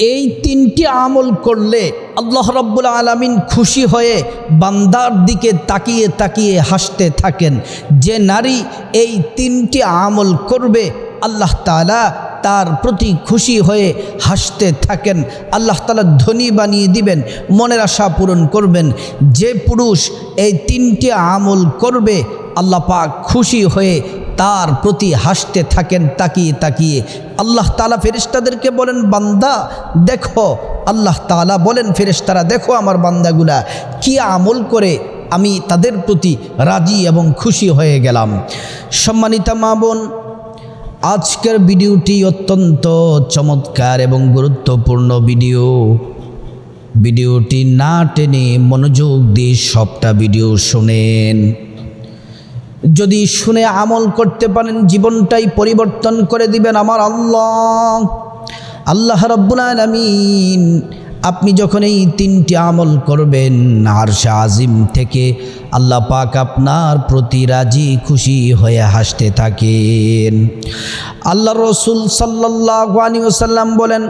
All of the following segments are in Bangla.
এই তিনটি আমল করলে আল্লাহ রব্বুল আলমিন খুশি হয়ে বান্দার দিকে তাকিয়ে তাকিয়ে হাসতে থাকেন। যে নারী এই তিনটি আমল করবে, আল্লাহ তালা তার প্রতি খুশি হয়ে হাসতে থাকেন। আল্লাহ তালা ধনী বানিয়ে দিবেন, মনের আশা পূরণ করবেন। যে পুরুষ এই তিনটি আমল করবে, আল্লাহ খুশি হয়ে তার প্রতি হাসতে থাকেন তাকিয়ে তাকিয়ে। আল্লাহ তালা ফেরিস্তাদেরকে বলেন, বান্দা, দেখো। আল্লাহ তালা বলেন, ফেরেশতারা, দেখো আমার বান্দাগুলা কি আমল করে আমি তাদের প্রতি রাজি এবং খুশি হয়ে গেলাম। সম্মানিতা মা বোন, আজকের ভিডিওটি অত্যন্ত চমৎকার এবং গুরুত্বপূর্ণ ভিডিও। ভিডিওটি না টেনে মনোযোগ দিয়ে সবটা ভিডিও শোনেন। যদি শুনে আমল করতে পারেন, জীবনটাই পরিবর্তন করে দিবেন আমার আল্লাহ। আল্লাহ রব্বুল আলমিন, আপনি যখন এই তিনটি আমল করবেন আর আজিম থেকে আল্লাহ পাক আপনার প্রতি রাজি, খুশি হয়ে হাসতে থাকেন। আল্লাহ রসুল সাল্লাহ আলী ওসাল্লাম বলেন,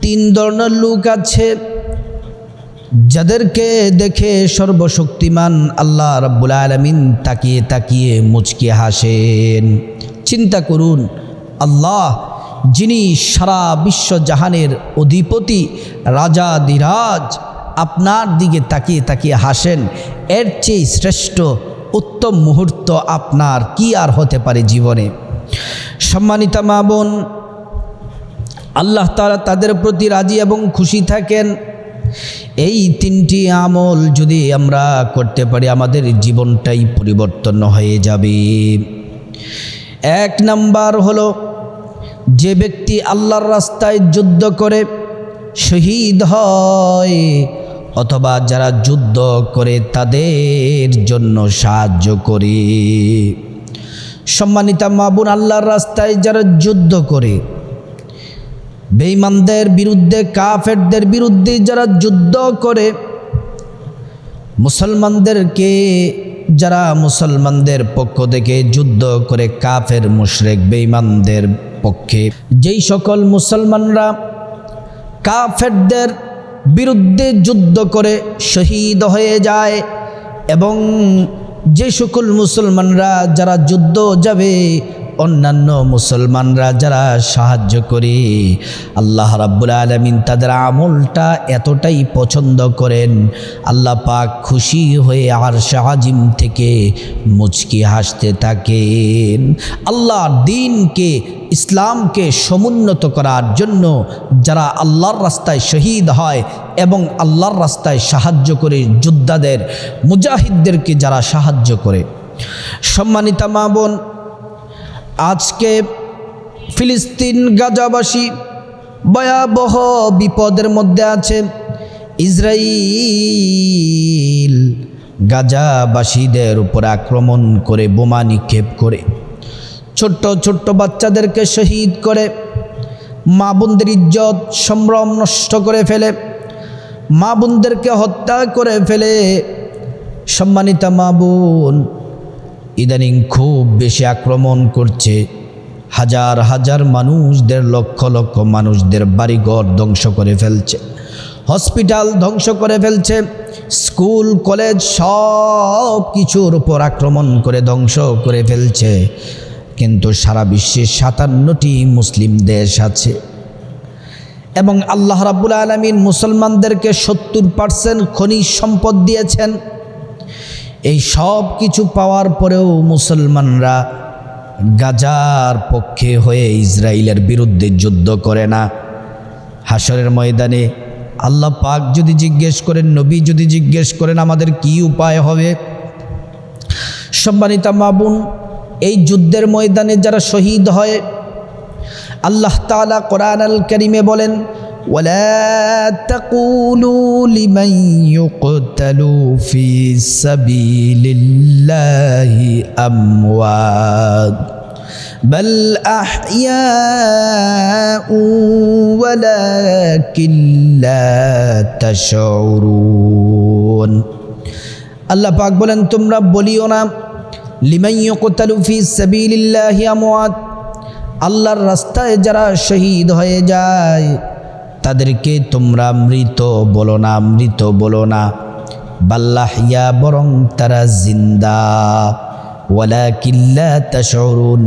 তিন ধরনের লোক আছে। যাদেরকে দেখে সর্বশক্তিমান আল্লাহ রব্বুল আলমিন তাকিয়ে তাকিয়ে মুচকে হাসেন। চিন্তা করুন, আল্লাহ যিনি সারা বিশ্ব জাহানের অধিপতি, রাজা, দিরাজ আপনার দিকে তাকিয়ে তাকিয়ে হাসেন, এর চেয়ে শ্রেষ্ঠ উত্তম মুহূর্ত আপনার কি আর হতে পারে জীবনে? সম্মানিতা মা বোন, আল্লাহ তারা তাদের প্রতি রাজি এবং খুশি থাকেন। এই তিনটি আমল যদি আমরা করতে পারি, আমাদের জীবনটাই পরিবর্তন হয়ে যাবে। এক নাম্বার হলো, যে ব্যক্তি আল্লাহর রাস্তায় যুদ্ধ করে শহীদ হয়, অথবা যারা যুদ্ধ করে তাদের জন্য সাহায্য করে। সম্মানিতা মাবুন আল্লাহর রাস্তায় যারা যুদ্ধ করে বেঈমানদের বিরুদ্ধে, কাফেরদের বিরুদ্ধে যারা যুদ্ধ করে, মুসলমানদেরকে, যারা মুসলমানদের পক্ষ থেকে যুদ্ধ করে কাফের, মুশরেক, বেঈমানদের পক্ষে, যেই সকল মুসলমানরা কাফেরদের বিরুদ্ধে যুদ্ধ করে শহীদ হয়ে যায় এবং যে সকল মুসলমানরা যারা যুদ্ধ যাবে অন্যান্য মুসলমানরা যারা সাহায্য করে, আল্লাহ রাব্বুল আলমিন তাদের আমলটা এতটাই পছন্দ করেন, আল্লাহ পাক খুশি হয়ে আর শাহাজিম থেকে মুচকি হাসতে থাকেন। আল্লাহ দিনকে, ইসলামকে সমুন্নত করার জন্য যারা আল্লাহর রাস্তায় শহীদ হয় এবং আল্লাহর রাস্তায় সাহায্য করে যোদ্ধাদের, মুজাহিদদেরকে যারা সাহায্য করে। সম্মানিতা মা বোন আজকে ফিলিস্তিন গাজাবাসী ভয়াবহ বিপদের মধ্যে আছে। ইসরাইল গাজাবাসীদের উপর আক্রমণ করে, বোমা নিক্ষেপ করে, ছোট্ট ছোট্ট বাচ্চাদেরকে শহীদ করে, মা বোনদের ইজ্জত, সম্ভ্রম নষ্ট করে ফেলে, মা বোনদেরকে হত্যা করে ফেলে। সম্মানিতা মা বোন ইদানিং খুব বেশি আক্রমণ করছে। হাজার হাজার মানুষদের, লক্ষ লক্ষ মানুষদের বাড়িঘর ধ্বংস করে ফেলছে। হসপিটাল ধ্বংস করে ফেলছে। স্কুল, কলেজ সব কিছুর উপর আক্রমণ করে ধ্বংস করে ফেলছে। কিন্তু সারা বিশ্বে সাতান্নটি মুসলিম দেশ আছে। এবং আল্লাহ রাবুল আলমিন মুসলমানদেরকে সত্তর পার্সেন্ট খনিজ সম্পদ দিয়েছেন। এই সব কিছু পাওয়ার পরেও মুসলমানরা গাজার পক্ষে হয়ে ইসরায়েলের বিরুদ্ধে যুদ্ধ করে না। হাসরের ময়দানে আল্লাহ পাক যদি জিজ্ঞেস করেন, নবী যদি জিজ্ঞেস করেন, আমাদের কি উপায় হবে? সম্মানিতা মাবুন এই যুদ্ধের ময়দানে যারা শহীদ হয়, আল্লাহ তালা কোরআন আল করিমে বলেন ولا تقولوا لمن يقتل في سبيل الله أموات بل أحياء ولكن لا تشعرون আল্লাহ পাক বলেন তোমরা বলিও না লিমাই কোতালু ফি সাবিলিল্লাহি আমওয়াত আল্লাহর রাস্তায় যারা শহীদ হয়ে যায় তাদেরকে তোমরা মৃত বলো না, মৃত বলো না। বাল্লাহিয়া বরং তারা জিন্দা। ওয়ালা কিল্লা তাশরুন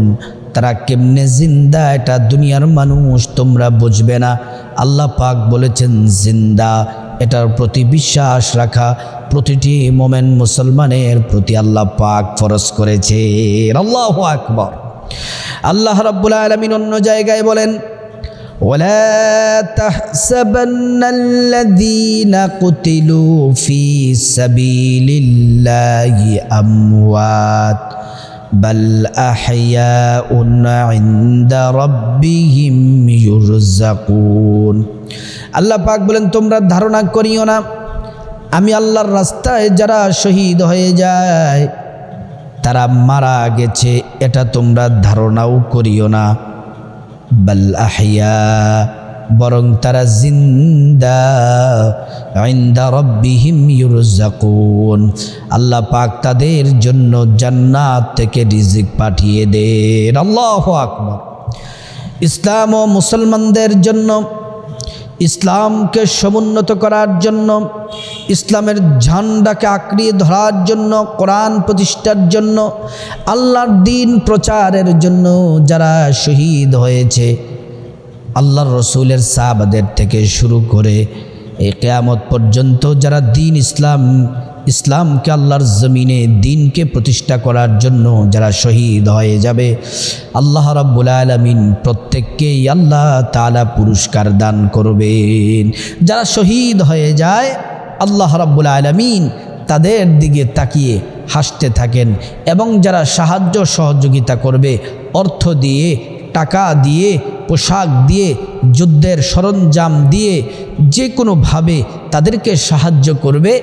তারা কেমনে জিন্দা, এটা দুনিয়ার মানুষ তোমরা বুঝবে না। আল্লাহ পাক বলেছেন, জিন্দা, এটার প্রতি বিশ্বাস রাখা। প্রতিটি মোমেন মুসলমানের প্রতি আল্লাহ পাক ফরজ করেছে আল্লাহ আকবর। আল্লাহ রাব্বুল আলামিন অন্য জায়গায় বলেন ولا تحسبن الذين قتلوا في سبيل الله أموات بل أحياء عند ربهم يرزقون আল্লাহ পাক বলেন তোমরা ধারণা করিও না আমি আল্লাহর রাস্তায় যারা শহীদ হয়ে যায় তারা মারা গেছে এটা তোমরা ধারণাও করিও না বাল আহিয়া, বরং তারা জিন্দা। আইন্দা রব্বিহিম ইউরজাকুন। আল্লাহ পাক তাদের জন্য জান্নাত থেকে রিজিক পাঠিয়ে দেন। আল্লাহ আকবর। ইসলাম ও মুসলমানদের জন্য ইসলামকে সমুন্নত করার জন্য, ইসলামের ঝান্ডাকে আঁকড়িয়ে ধরার জন্য, কোরআন প্রতিষ্ঠার জন্য, আল্লাহর দিন প্রচারের জন্য যারা শহীদ হয়েছে, আল্লাহর রসুলের সাহাবাদের থেকে শুরু করে এই কেয়ামত পর্যন্ত যারা দিন ইসলাম ইসলামকে আল্লাহর জমিনে, দিনকে প্রতিষ্ঠা করার জন্য যারা শহীদ হয়ে যাবে, আল্লাহ রাব্বুল আলমিন প্রত্যেককেই আল্লাহ তালা পুরস্কার দান করবেন। যারা শহীদ হয়ে যায়, আল্লাহ রাব্বুল আলমিন তাদের দিকে তাকিয়ে হাসতে থাকেন এবং যারা সাহায্য সহযোগিতা করবে, অর্থ দিয়ে টাকা দিয়ে, পোশাক দিয়ে, যুদ্ধের সরঞ্জাম দিয়ে যে কোনোভাবে তাদেরকে সাহায্য করবে,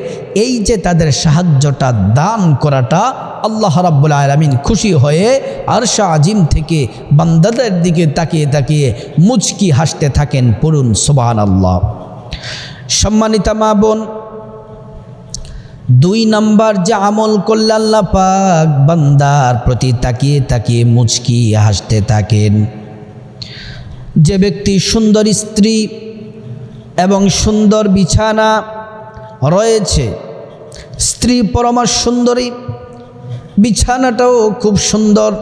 এই যে তাদের সাহায্যটা দান করাটা আল্লাহ রাব্বুল আলমিন খুশি হয়ে আরশা আজিম থেকে বান্দাদের দিকে তাকিয়ে তাকিয়ে মুচকি হাসতে থাকেন পড়ুন সোবাহান আল্লাহ সম্মানিতা মা বোন দুই নাম্বার যে আমল করলে আল্লাহ পাক বান্দার প্রতি তাকিয়ে তাকিয়ে মুচকি হাসতে থাকেন। যে ব্যক্তি সুন্দর স্ত্রী এবং সুন্দর বিছানা রয়েছে, স্ত্রী পরমার সুন্দরী, বিছানাটাও খুব সুন্দর,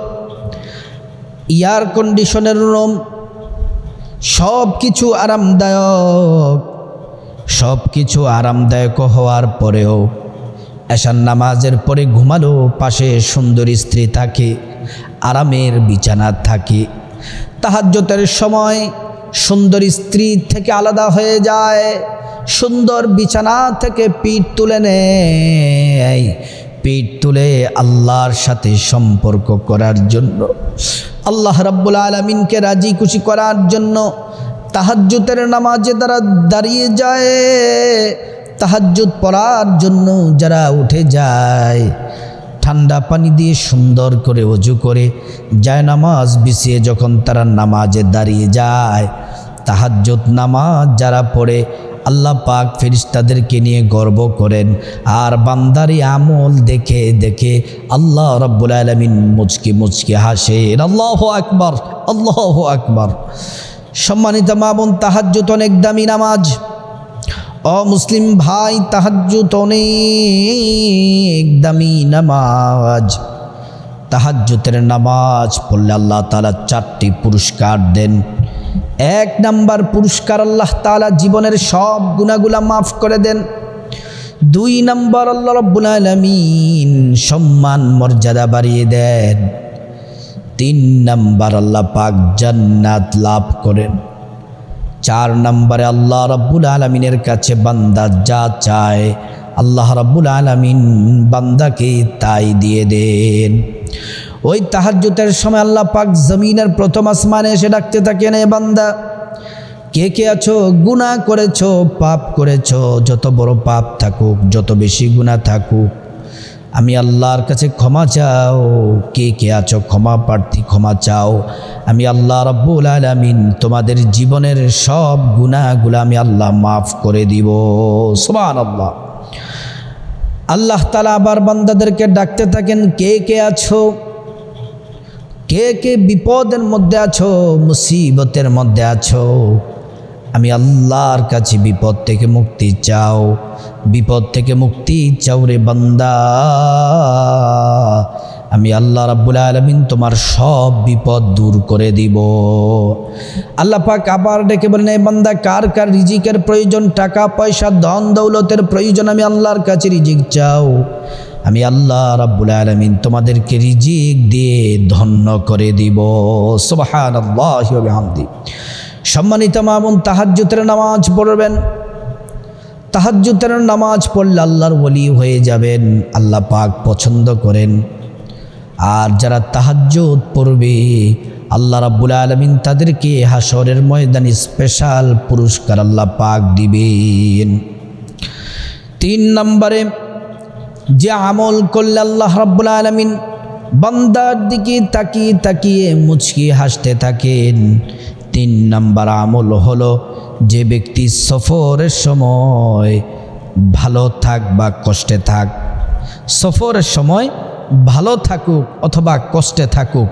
এয়ার কন্ডিশনের রুম সব কিছু আরামদায়ক সব কিছু আরামদায়ক হওয়ার পরেও এশান নামাজের পরে ঘুমালো, পাশে সুন্দর স্ত্রী থাকে, আরামের বিছানা থাকে। তাহাজ্যতের সময় সুন্দর স্ত্রী থেকে আলাদা হয়ে যায়, সুন্দর বিছানা থেকে পিঠ তুলে নেয়। পিঠ তুলে আল্লাহর সাথে সম্পর্ক করার জন্য, আল্লাহ রাব্বুল আলমিনকে রাজি খুশি করার জন্য তাহাজ্জুতের নামাজে তারা দাঁড়িয়ে যায়। তাহাজ্জুদ পড়ার জন্য যারা উঠে যায়, ঠান্ডা পানি দিয়ে সুন্দর করে অজু করে, যায় নামাজ বিছিয়ে যখন তারা নামাজে দাঁড়িয়ে যায়, তাহাজ্জুদ নামাজ যারা পড়ে, আল্লাহ পাক ফেরিস্তাদেরকে নিয়ে গর্ব করেন। আর বান্দারি আমল দেখে দেখে আল্লাহ রব্বুল আলমিন মুচকি মুচকি হাসেন, আল্লাহ আকবর আল্লাহ আকবর। সম্মানিত মামুন তাহাজ্জুদ অনেক দামি নামাজ। মুসলিম ভাই, তাহাজ্জুদ অনেক দামি নামাজ। তাহাজ্জুতের নামাজ পড়লে আল্লাহ তালা চারটি পুরস্কার দেন। এক নাম্বার পুরস্কার আল্লাহ তালা জীবনের সব গুণাগুলা মাফ করে দেন। দুই নাম্বার আল্লাহ রব্বুল আলমিন সম্মান, মর্যাদা বাড়িয়ে দেন। তিন নাম্বার আল্লাহ পাক জান্নাত লাভ করেন। চার নম্বরে আল্লাহ রব্বুল আলমিনের কাছে বান্দা যা চায়, আল্লাহ রব্বুল আলমিন বান্দাকে তাই দিয়ে দেন। ওই তাহাজ্জুতের সময় আল্লাহ পাক জমিনের প্রথম আসমানে এসে ডাকতে থাকেন, এ বান্দা, কে কে আছো? গুণা করেছ, পাপ করেছ, যত বড় পাপ থাকুক, যত বেশি গুণা থাকুক আমি আল্লাহর কাছে ক্ষমা চাও। কে কে আছো? ক্ষমা প্রার্থী, ক্ষমা চাও। আমি আল্লাহ রব্বুল আলমিন তোমাদের জীবনের সব গুণাগুলো আমি আল্লাহ মাফ করে দিব। সমান আল্লাহ আল্লাহ তালা আবার বান্দাদেরকে ডাকতে থাকেন, কে কে আছো? কে কে বিপদের মধ্যে আছো? মুসিবতের মধ্যে আছো? আমি আল্লাহর কাছে বিপদ থেকে মুক্তি চাও। বিপদ থেকে মুক্তি চাও রে বান্দা। আমি আল্লাহ রাব্বুল আলমিন তোমার সব বিপদ দূর করে দিব। আল্লাহ পাক আবার ডেকে বলেন এই বান্দা, কার কার রিজিকের প্রয়োজন? টাকা, পয়সা, ধন, দৌলতের প্রয়োজন আমি আল্লাহর কাছে রিজিক চাও। আমি আল্লাহ রাব্বুল আলমিন তোমাদেরকে রিজিক দিয়ে ধন্য করে দিব। সুবাহান সম্মানিত মামুন তাহাজ্জুতের নামাজ পড়বেন। তাহাজ্জুতের নামাজ পড়লে আল্লাহর ওলি হয়ে যাবেন, আল্লাহ পাক পছন্দ করেন। আর যারা তাহাজ্জুদ পড়বে, আল্লাহ রাব্বুল আলমিন তাদেরকে হাসরের ময়দানে স্পেশাল পুরস্কার আল্লাহ পাক দিবেন। তিন নম্বরে, যে আমল করলে আল্লাহ রাব্বুল আলমিন বান্দার দিকে তাকিয়ে তাকিয়ে মুচকি হাসতে থাকেন তিন নাম্বার আমল হলো যে ব্যক্তি সফরের সময় ভালো থাক বা কষ্টে থাক, সফরের সময় ভালো থাকুক অথবা কষ্টে থাকুক,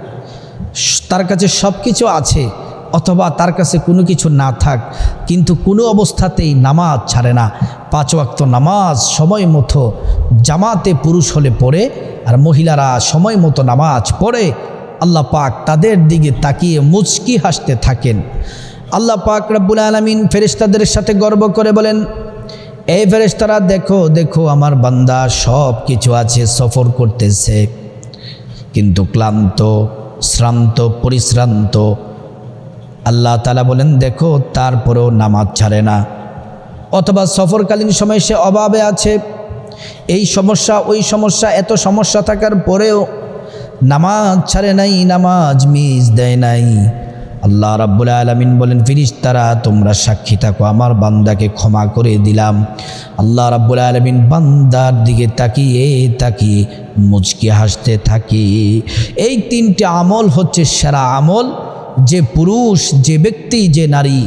তার কাছে সব কিছু আছে অথবা তার কাছে কোনো কিছু না থাক, কিন্তু কোনো অবস্থাতেই নামাজ ছাড়ে না। পাঁচ ওয়াক্ত নামাজ সময় মতো জামাতে পুরুষ হলে পড়ে আর মহিলারা সময় মতো নামাজ পড়ে আল্লাহ পাক তাদের দিকে তাকিয়ে মুচকি হাসতে থাকেন। আল্লাহ পাক রব্বুল আলমিন ফেরিস্তাদের সাথে গর্ব করে বলেন এই ফেরেশতারা, দেখো দেখো, আমার বান্দা সব কিছু আছে, সফর করতেছে। কিন্তু ক্লান্ত, শ্রান্ত, পরিশ্রান্ত। আল্লাহ তালা বলেন, দেখো, তারপরেও নামাজ ছাড়ে না। অথবা সফরকালীন সময় সে অভাবে আছে। এই সমস্যা, ওই সমস্যা, এত সমস্যা থাকার পরেও নামাজ ছাড়ে নাই, নামাজ মিস দেয় নাই। আল্লাহ রাব্বুল আলমিন বলেন ফিরিস্তারা তোমরা সাক্ষী থাকো, আমার বান্দাকে ক্ষমা করে দিলাম। আল্লাহ রাব্বুল আলমিন বান্দার দিকে তাকিয়ে তাকিয়ে মুচকি হাসতে থাকি। এই তিনটি আমল হচ্ছে সেরা আমল। যে পুরুষ, যে ব্যক্তি, যে নারী,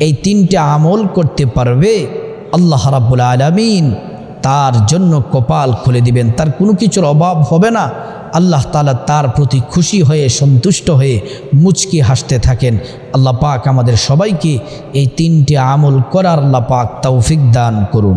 এই তিনটে আমল করতে পারবে, আল্লাহ রাব্বুল আলমিন তার জন্য কপাল খুলে দিবেন। তার কোনো কিছুর অভাব হবে না। আল্লাহ তালা তার প্রতি খুশি হয়ে, সন্তুষ্ট হয়ে মুচকি হাসতে থাকেন। আল্লাহ পাক আমাদের সবাইকে এই তিনটি আমল করার আল্লাহ পাক তৌফিক দান করুন।